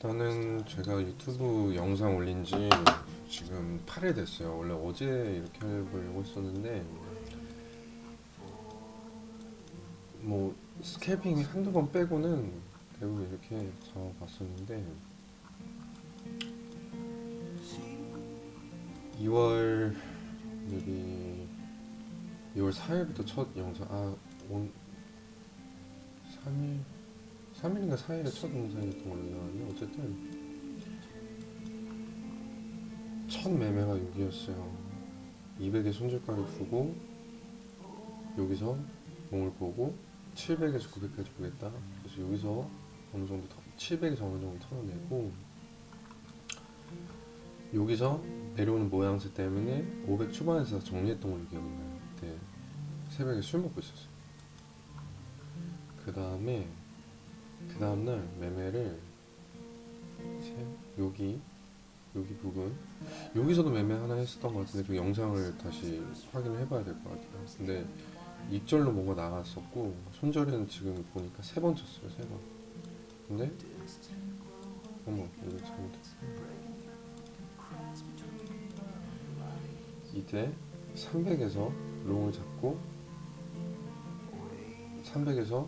일단은 제가 유튜브 영상 올린 지 지금 8일 됐어요. 원래 어제 이렇게 해보려고 했었는데 뭐 스캘핑 한두 번 빼고는 대부분 이렇게 잡아봤었는데 2월 여기 2월 4일부터 첫 영상 아 온 3일 3일인가 4일에 첫 영상이었던 걸로 기억하는데 어쨌든 첫 매매가 여기였어요. 200에 손절가를 두고 여기서 몸을 보고 700에서 900까지 보겠다. 그래서 여기서 어느 정도 더 700에서 어느 정도 털어내고 여기서 내려오는 모양새 때문에 500 초반에서 정리했던 걸로 기억나요. 그때 새벽에 술 먹고 있었어요. 그 다음에 그 다음날 매매를 세- 여기 여기 부분 여기서도 매매 하나 했었던 것 같은데 그 영상을 다시 확인을 해봐야 될 것 같아요. 근데 입절로 뭔가 나갔었고 손절은 지금 보니까 세 번 쳤어요 세번. 근데 어머 이거 잘못했어 이때 300에서 롱을 잡고 300에서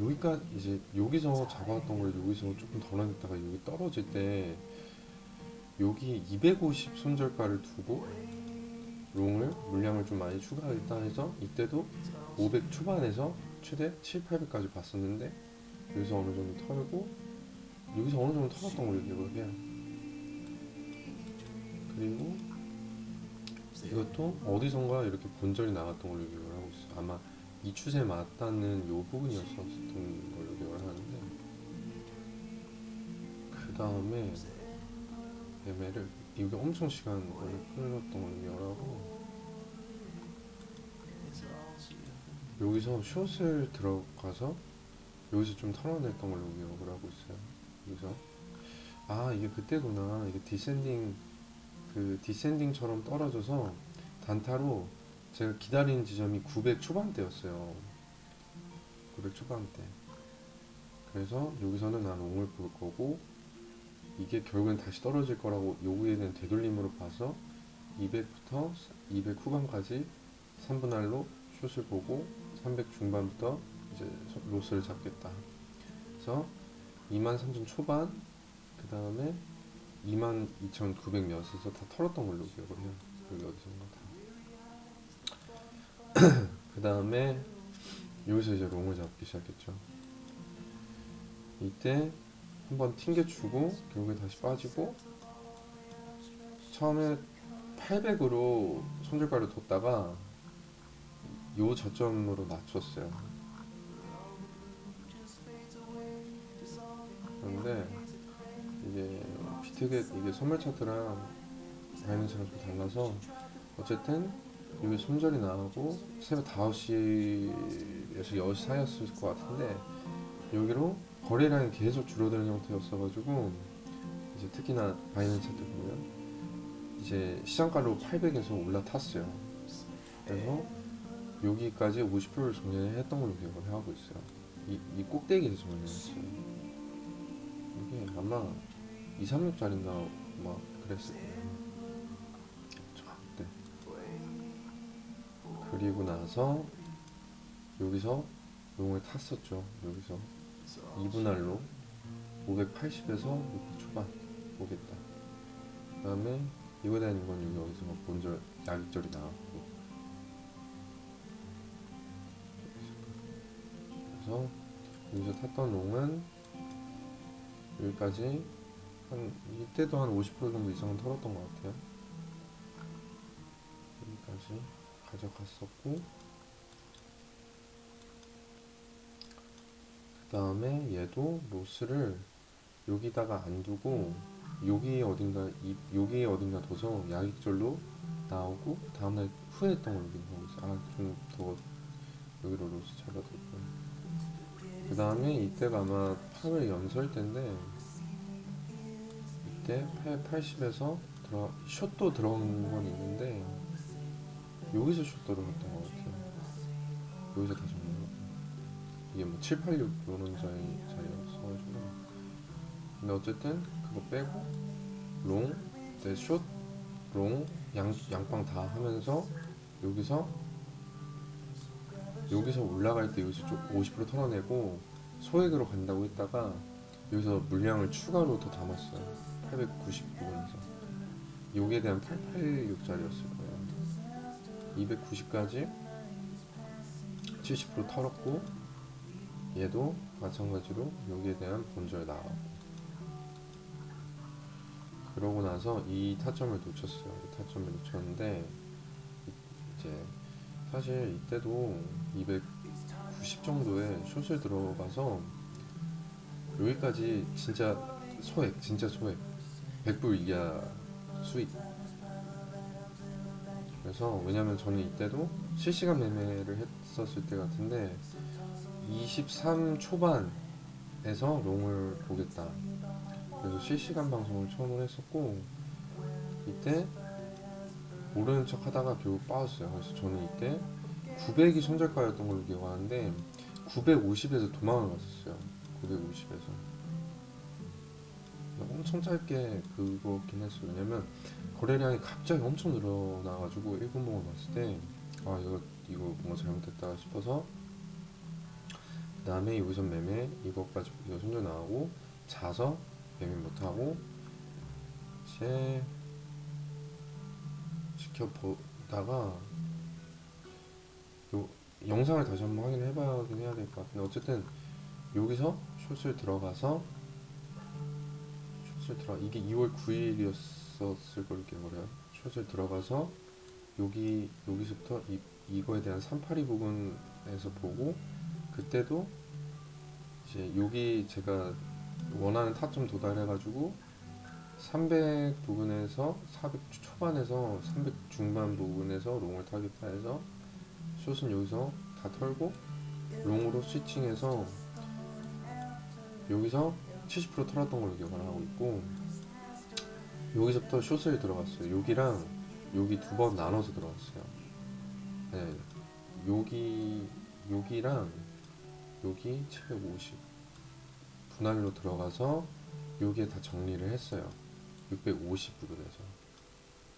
여기까지 이제 여기서 잡아왔던 걸 여기서 조금 덜어냈다가 여기 떨어질 때 여기 250 손절가를 두고 롱을 물량을 좀 많이 추가하겠다 해서 이때도 500 초반에서 최대 7, 800까지 봤었는데 여기서 어느 정도 털고 여기서 어느 정도 털었던 걸로 기억을 해요. 그리고 이것도 어디선가 이렇게 본절이 나왔던 걸로 기억을 하고 있어요. 아마 이 추세에 맞닿는 요 부분이었었던 걸로 기억을 하는데 그 다음에 매매를 이게 엄청 시간 끌었던 걸로 기억을 하고 여기서 숏을 들어가서 여기서 좀 털어냈던 걸로 기억을 하고 있어요. 여기서 아 이게 그때구나 이게 디센딩 그 디센딩처럼 떨어져서 단타로 제가 기다리는 지점이 900 초반대였어요. 900 초반대. 그래서 여기서는 난 옹을 볼 거고 이게 결국엔 다시 떨어질 거라고 요구에 대한 되돌림으로 봐서 200부터 200 후반까지 3분 할로 숏을 보고 300 중반부터 이제 로스를 잡겠다. 그래서 23,000 초반 그 다음에 22,900 몇에서 다 털었던 걸로 기억을 해요. 여기 어디선가 다. 그 다음에 여기서 이제 롱을 잡기 시작했죠. 이때 한번 튕겨주고 결국에 다시 빠지고 처음에 800으로 손절가를 뒀다가 요 저점으로 낮췄어요. 그런데 이게 비트겟 이게 선물 차트랑 바이낸스랑 좀 달라서 어쨌든 여기 손절이 나오고 새벽 5시에서 6시 사이였을 것 같은데 여기로 거래량이 계속 줄어드는 형태였어가지고 이제 특히나 바이낸스 차트 보면 이제 시장가로 800에서 올라탔어요. 그래서 여기까지 50%를 정리했던 걸로 기억을 하고 있어요. 이, 이 꼭대기에서 정리했어요. 이게 아마 2, 3육짜리인가 막 그랬을 거예요. 네. 그리고 나서 여기서 용을 탔었죠. 여기서 2분할로 580에서 600 초반 오겠다. 그 다음에 이거에 대한 건 여기 어디서 본절 약익절이 나왔고 그래서 여기서 탔던 롱은 여기까지 한 이때도 한 50% 정도 이상은 털었던 것 같아요. 여기까지 가져갔었고 그 다음에 얘도 로스를 여기다가 안 두고 여기 어딘가 이 여기 어딘가 둬서 약익절로 나오고 다음날 후회했던 걸로 기억하고 있어요. 아좀 더 여기로 로스 잡아둘걸. 그 다음에 이때가 아마 8월 연설 때인데 이때 80에서 들어 숏도 들어간 건 있는데 여기서 숏 들어갔던 것 같아요. 여기서 다시 올라가. 이게 뭐 7, 8, 6 이런 자리 자리였어가지고 근데 어쨌든 그거 빼고 롱, 네, 숏, 롱, 양, 양방 다 하면서 여기서 여기서 올라갈 때 여기서 좀50% 털어내고 소액으로 간다고 했다가 여기서 물량을 추가로 더 담았어요 899원에서 여기에 대한 886짜리였을 거예요 290까지? 70% 털었고 얘도 마찬가지로 여기에 대한 본절 나가고. 그러고 나서 이 타점을 놓쳤어요. 이 타점을 놓쳤는데 이제 사실 이때도 290 정도의 숏을 들어가서 여기까지 진짜 소액, 진짜 소액. 100불 이하 수익 그래서 왜냐면 저는 이때도 실시간 매매를 했었을 때 같은데 23 초반에서 롱을 보겠다. 그래서 실시간 방송을 처음으로 했었고 이때 모르는 척 하다가 결국 빠졌어요. 그래서 저는 이때 900이 손절가였던 걸로 기억하는데 950에서 도망을 갔었어요. 950에서 엄청 짧게 그거긴 했어요. 왜냐면 거래량이 갑자기 엄청 늘어나가지고 1분봉을 봤을 때 아 이거 이거 뭔가 잘못됐다 싶어서 그 다음에 여기서 매매 이것까지 이거 손절 나가고 자서 매매 못하고 이제 지켜보다가 요 영상을 다시 한번 확인해 봐야긴 해야 될 것 같은데 어쨌든 여기서 숏을 들어가서 숏을 들어 이게 2월 9일이었을 걸로 기억을 숏을 들어가서 여기 여기서부터 이, 이거에 대한 382 부분에서 보고 그때도 이제 여기 제가 원하는 타점 도달해 가지고 300 부분에서 400 초반에서 300 중반 부분에서 롱을 타깃다 해서 숏은 여기서 다 털고 롱으로 스위칭해서 여기서 70% 털었던 걸로 기억을 하고 있고 여기서부터 숏을 들어갔어요. 여기랑 여기 두 번 나눠서 들어갔어요. 네 여기 여기랑 여기 750 분할로 들어가서 여기에 다 정리를 했어요. 650 부분에서.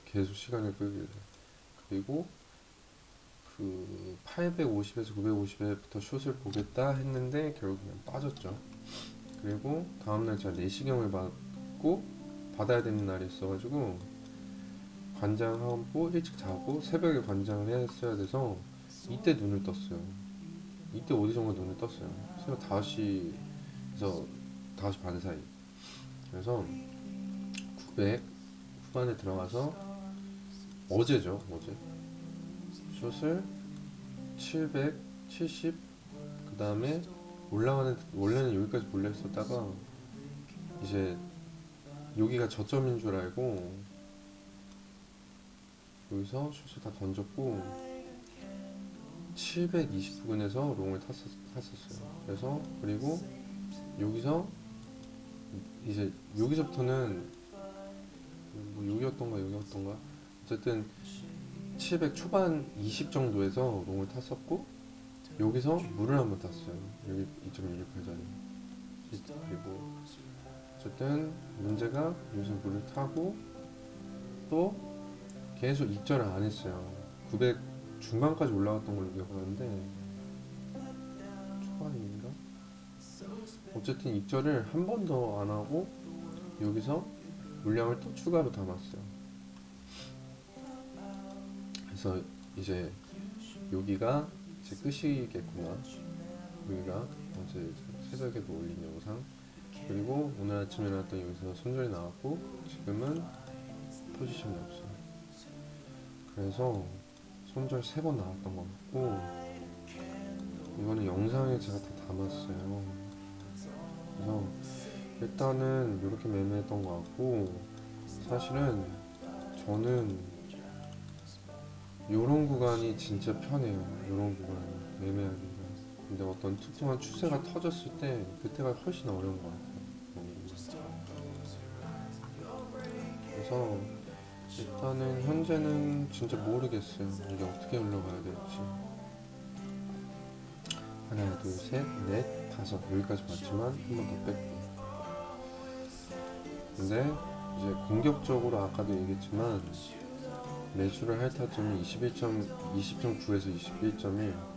계속 시간을 끌길래 그리고 그 850에서 950에부터 숏을 보겠다 했는데 결국 그냥 빠졌죠 그리고 다음날 제가 내시경을 받고 받아야 되는 날이 있어가지고 관장하고 일찍 자고 새벽에 관장을 했어야 돼서 이때 눈을 떴어요. 이때 어디선가 눈을 떴어요. 새벽 5시에서 5시 반 사이. 그래서 900 후반에 들어가서 어제죠 어제. 숏을 770 그 다음에 올라가는 원래는 여기까지 몰려 있었다가 이제 여기가 저점인 줄 알고 여기서 숏을 다 던졌고 720 부근에서 롱을 탔었, 탔었어요. 그래서 그리고 여기서 이제 여기서부터는 뭐 여기였던가 여기였던가 어쨌든 700 초반 20 정도에서 롱을 탔었고 여기서 물을 한번 탔어요. 여기 2.168짜리 그리고 어쨌든 문제가 여기서 물을 타고 또 계속 입절을 안 했어요. 900 중반까지 올라갔던 걸로 기억하는데 초반인가? 어쨌든 입절을 한 번 더 안 하고 여기서 물량을 또 추가로 담았어요. 그래서 이제 여기가 이제 끝이겠구나. 여기가 어제 새벽에도 올린 영상. 그리고 오늘 아침에 나왔던 여기서 손절이 나왔고 지금은 포지션이 없어요. 그래서 손절 세 번 나왔던 것 같고 이거는 영상에 제가 다 담았어요. 그래서 일단은 이렇게 매매했던 것 같고 사실은 저는 요런 구간이 진짜 편해요. 요런 구간이 매매하기가. 근데 어떤 특정한 추세가 터졌을 때 그때가 훨씬 어려운 것 같아요. 그래서 일단은 현재는 진짜 모르겠어요. 이게 어떻게 흘러가야 될지. 하나, 둘, 셋, 넷, 다섯 여기까지 봤지만 한 번 더 뺐고 근데 이제 공격적으로 아까도 얘기했지만 매수를 할 타점이 21점 20.9에서 21.1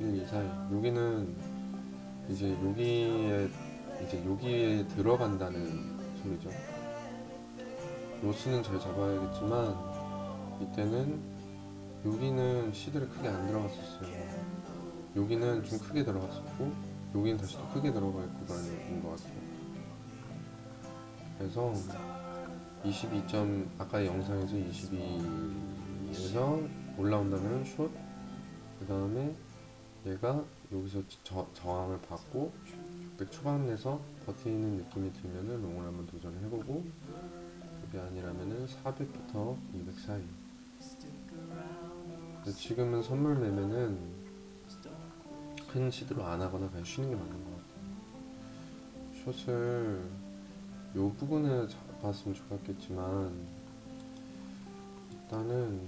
1, 2 사이. 여기는 이제 여기에 이제 여기에 들어간다는 소리죠. 로스는 잘 잡아야겠지만 이때는 여기는 시드를 크게 안 들어갔었어요. 여기는 좀 크게 들어갔었고 여기는 다시 또 크게 있고 그런 것 같아요. 그래서 22 점 아까 영상에서 22에서 올라온다면 숏, 그 다음에 얘가 여기서 저, 저항을 받고 600 초반 내서 버티는 느낌이 들면은 롱을 한번 도전을 해보고 그게 아니라면은 400부터 200 사이. 지금은 선물 매매는 큰 시드로 안 하거나 그냥 쉬는 게 맞는 것 같아요. 숏을 요 부분을 잡 았으면 좋았겠지만 일단은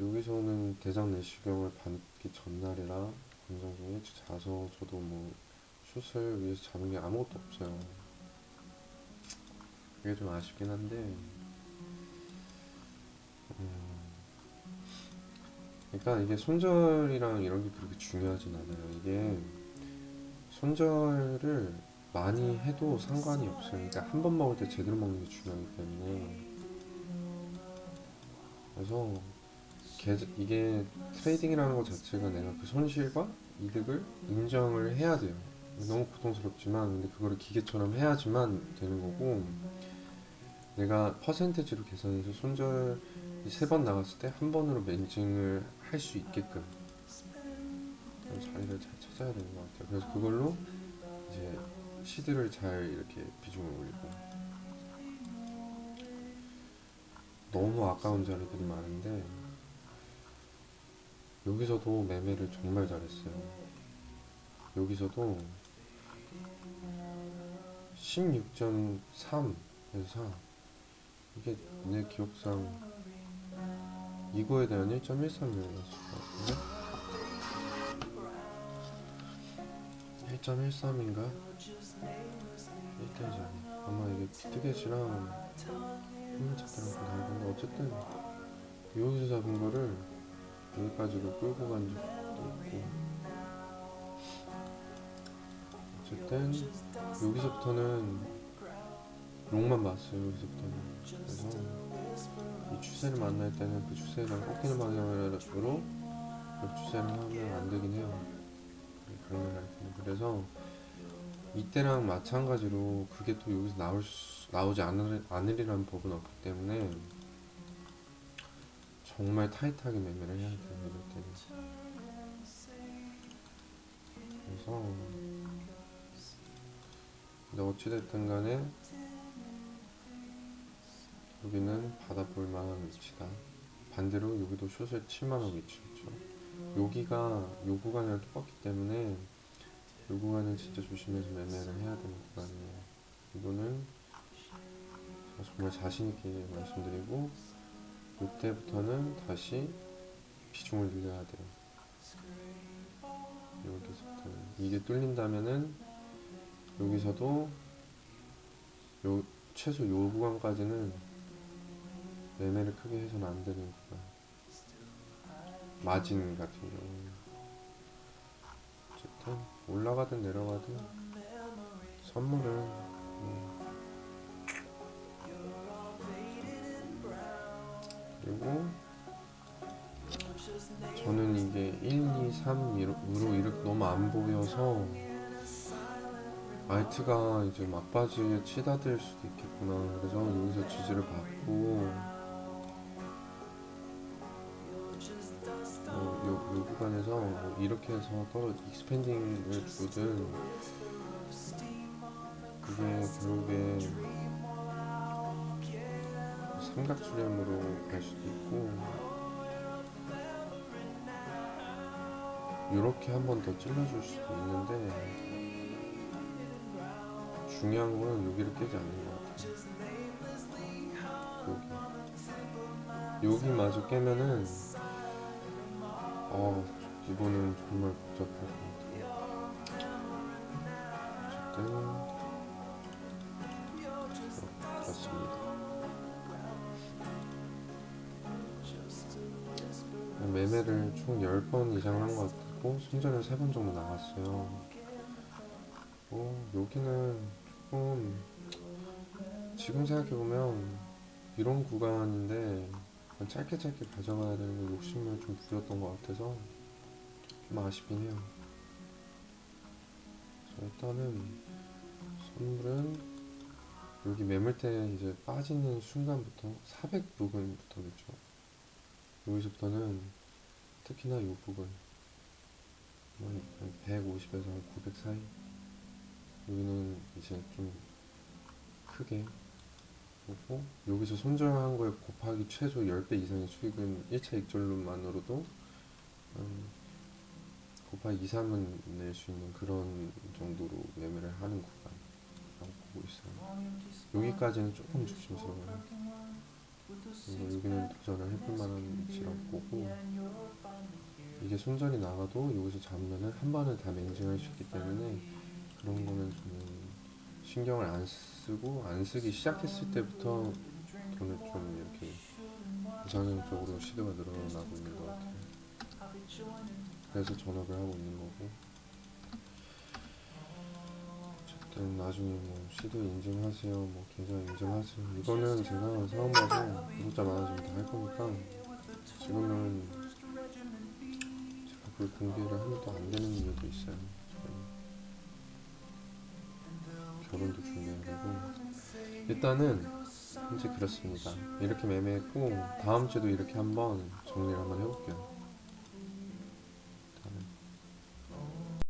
여기서는 대장 내시경을 받기 전날이라 권장 중에 자서 저도 뭐 슛을 위해서 잡은 게 아무것도 없어요. 그게 좀 아쉽긴 한데 음, 그러니까 이게 손절이랑 이런 게 그렇게 중요하진 않아요. 이게 손절을 많이 해도 상관이 없어요. 그러니까 한 번 먹을 때 제대로 먹는 게 중요하기 때문에. 그래서 계- 이게 트레이딩이라는 것 자체가 내가 그 손실과 이득을 인정을 해야 돼요. 너무 고통스럽지만 근데 그거를 기계처럼 해야지만 되는 거고 내가 퍼센테지로 계산해서 손절 세 번 나갔을 때 한 번으로 멘징을 할 수 있게끔 자리를 잘 찾아야 되는 것 같아요. 그래서 그걸로 이제 시드를 잘 이렇게 비중을 올리고 너무 아까운 자리들이 많은데 여기서도 매매를 정말 잘했어요. 여기서도 16.3에서 이게 내 기억상 이거에 대한 1.13이었을 것 같은데 1.13인가? 1대전 아마 이게 비트겟이랑 힘차트랑 다른데 어쨌든 여기서 잡은 거를 여기까지도 끌고 간 적도 있고. 어쨌든 여기서부터는 롱만 봤어요 여기서부터는. 그래서 이 추세를 만날 때는 그 추세랑 꺾이는 방향으로 그 추세를 하면 안 되긴 해요. 강렬할 때는 그래서 이때랑 마찬가지로 그게 또 여기서 나올 수, 나오지 않을, 않으리라는 법은 없기 때문에 정말 타이트하게 매매를 해야 돼요 이럴 때는. 그래서 근데 어찌됐든 간에 여기는 받아볼 만한 위치다. 반대로 여기도 숏을 칠만한 위치였죠. 여기가 요 구간이랑 똑같기 때문에 요 구간은 진짜 조심해서 매매를 해야 되는 구간이에요. 이거는 제가 정말 자신있게 말씀드리고 이때부터는 다시 비중을 늘려야 돼요. 여기서부터는 이게 뚫린다면은 여기서도 요 최소 요 구간까지는 매매를 크게 해서는 안 되는 구간 마진 같은 경우 어쨌든 올라가든 내려가든 선물은 음. 그리고 저는 이게 1, 2, 3 으로 이렇게 너무 안 보여서 알트가 이제 막바지에 치닫을 수도 있겠구나 그래서 여기서 지지를 받고 구간에서 뭐 이렇게 해서 떨어 익스펜딩을 주든. 그게 결국에 삼각수렴으로 갈 수도 있고 이렇게 한 번 더 찔러줄 수도 있는데 중요한 거는 여기를 깨지 않는 것 같아요. 여기. 여기마저 깨면은 어, 이거는 정말 복잡해. 것 네, 같아요. 어쨌든 어, 그렇습니다. 매매를 총 10번 이상 한 것 같고 손절은 3번 정도 나갔어요. 어, 여기는 조금 지금 생각해보면 이런 구간인데 짧게 짧게 가져가야 되는 거 욕심을 좀 부렸던 것 같아서 좀 아쉽긴 해요. 자, 일단은 선물은 여기 매물대 이제 빠지는 순간부터 400 부근부터겠죠. 여기서부터는 특히나 이 부분 뭐한 150에서 한900 사이 여기는 이제 좀 크게 보고 여기서 손절한 거에 곱하기 최소 10배 이상의 수익은 1차 익절로만으로도 음, 곱하기 2, 3은 낼 수 있는 그런 정도로 매매를 하는 구간이라고 보고 있어요. 여기까지는 조금 조심스러워요. 그리고 여기는 도전을 해볼 만한 위치라고 보고 이게 손절이 나가도 여기서 잡으면은 한 번에 다 맹징할 수 있기 때문에 그런 거는 저는 신경을 안 쓰 고 안 쓰기 시작했을 때부터 돈을 좀 이렇게 이상적으로 시도가 늘어나고 있는 것 같아요. 그래서 전업을 하고 있는 거고 어쨌든 나중에 뭐 시도 인증하세요, 뭐 계좌 인증하세요. 이거는 제가 사업하고 구독자 많아지면 다 할 거니까 지금은 제가 그 공개를 하면 또 안 되는 이유도 있어요. 결혼도 되고 일단은 현재 그렇습니다. 이렇게 매매했고 다음 주도 이렇게 한번 정리를 한번 해볼게요.